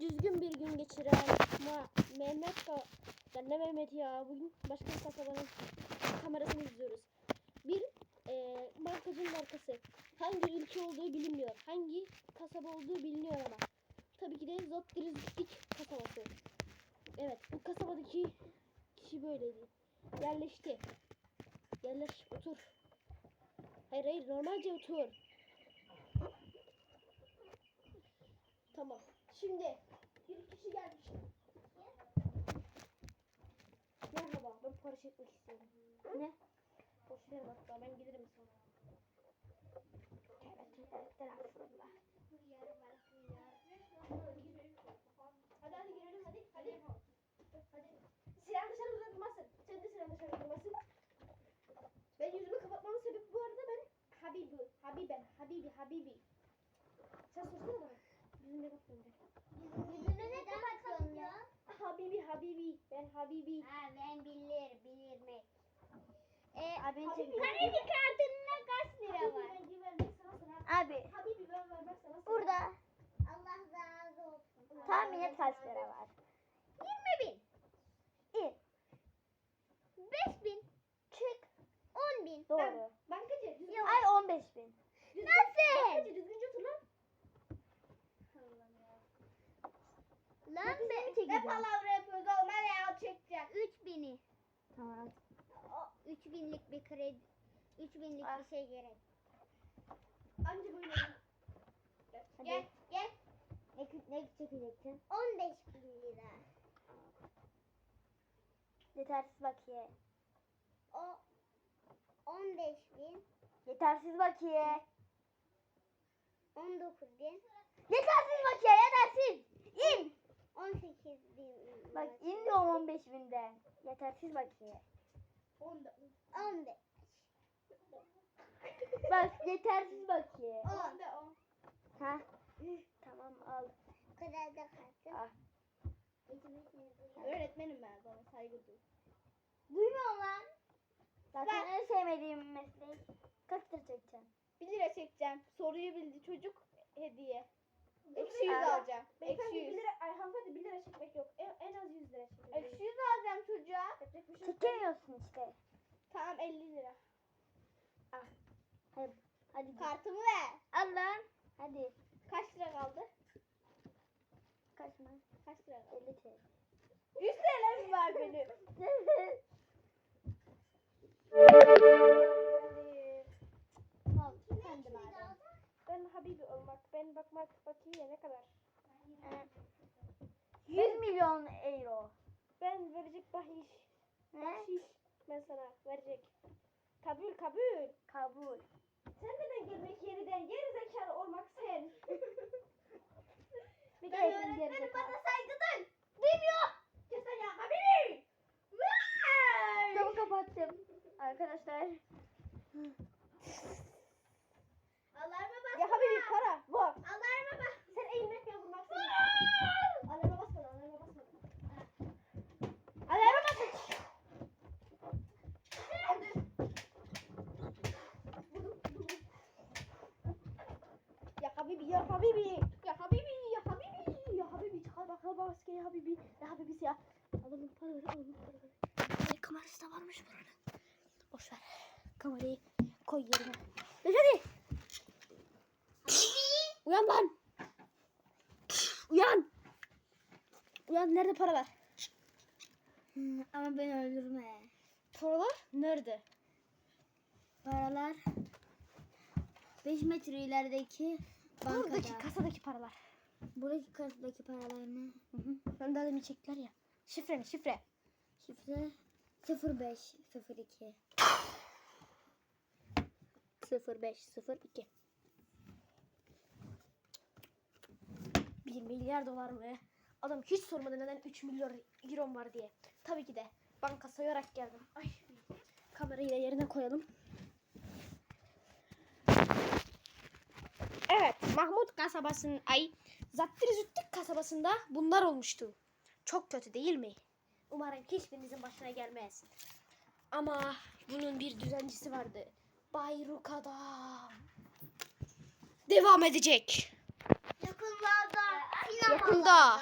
düzgün bir gün geçiren Ma Mehmet ka ya ne Mehmet ya bugün başka bir kasabanın kamerasını izliyoruz. Bir eee bankacının arkası. Hangi ülke olduğu bilinmiyor. Hangi kasaba olduğu biliniyor ama. Tabii ki de Zottirizlik kasabası. Evet bu kasabadaki kişi böyleydi. Yerleşti. Yerleş otur. Hayır hayır normalce otur. Tamam. Şimdi bir kişi gelmiş. Merhaba ben para çekmek istiyorum. Ne? Boş ver bak ben gelirim sonra. Evet, evet, estağfurullah. Hadi hadi girelim hadi hadi. Hadi. Silah dışarı uzatmasın. Sen de silah dışarı uzatmasın. Ben yüzümü kapatmamın sebebi bu arada ben Habibi, Habiben, Habibi, Habibi. Sen sorsana bana. Yüzümü kapatmıyorum Yüzünü ne kapatıyorsun ya? Habibi, Habibi. Ben Habibi. Ha ben bilir, bilirmek. E, Abi, Habibi, kredi kartında kaç lira var? Ben sana. Abi Habibi ben vermek sana burada Allah razı olsun. Tahmin et kaç lira var? 20 bin. İn. 5 bin. Çık. 10 bin. Doğru. Bankacı. Düzgün. Ay 15 bin. Nasıl? Bankacı düzgünce otur lan. Lan ben Ne palavra yapıyoruz oğlum hadi ya çekeceğim. 3 bini. Tamam. O 3 binlik bir kredi. 3 binlik Ah. bir şey gerek. Anca böyle. Hadi. Gel gel. Ne, ne çekeceksin? 15 bin lira. Yetersiz bakiye. O 15 bin. Yetersiz bakiye. 19 bin. Yetersiz bakiye yetersiz. İn. 18 bin. Bak in diyorum 15 binden. Yetersiz bakiye. Onda. 15. Bak yetersiz bakiye. Onda on. Ha? Tamam al. Bu kadar da kalsın. Ah. Öğretmenim ben bana saygı duy. Duymuyor lan. Zaten Ben- en sevmediğim meslek. Kaç lira çekeceğim? 1 lira çekeceğim. Soruyu bildi çocuk hediye. 100 lira. alacağım. Eksi 100. 1 lira, ay hanımefendi 1 lira çekmek yok. En, en az 100 lira çekmek. Eksi 100 alacağım çocuğa. Yapacak bir şey yok. Çekemiyorsun işte. Tamam 50 lira. Hadi. Hadi. git. Kartımı ver. Al lan. Hadi. Kaç lira kaldı? Kaç mı? Kaç lira kaldı? 50 TL. 100 TL mi var benim? Hadi. Ben Habibi olmak, ben bakmak bakayım ne kadar. 100 milyon euro. Ben verecek bahiş. Ne? Bahşiş ben sana verecek. Kabul kabul. Kabul. Sen neden gelmek yeniden geri zekalı olmak sen? Bir ben öğretmenim bana saygı duy. Duymuyor. Kesin ya. Vay! Camı kapattım. Arkadaşlar. Alarma bas. Ya Habibi para. Bu. Alarma Habibi ya Habibi. Ya Habibi ya Habibi. Habibi çıkar bakalım maske ya Habibi. Ya Habibisi ya. Alalım paraları alalım paraları. Ay, kamerası da varmış buranın. Boş ver. Kamerayı koy yerine. Geç hadi. Uyan lan. Uyan. Uyan nerede paralar? Hmm, Ama beni öldürme. Paralar nerede? Paralar 5 metre ilerideki bankada. Buradaki kasadaki paralar. Buradaki kasadaki paralar ne? Hı hı. Ben daha demin çektiler ya. Şifre mi şifre? Şifre 05 02. 0502. 1 milyar dolar mı? Adam hiç sormadı neden 3 milyon euro var diye. Tabii ki de banka soyarak geldim. Ay. Kamerayı da yerine koyalım. Evet, Mahmut kasabasının ay Zattirizüttük kasabasında bunlar olmuştu. Çok kötü değil mi? Umarım hiçbirinizin başına gelmez. Ama bunun bir düzencisi vardı. Bayrukada. Devam edecek. Yakınlarda yakında.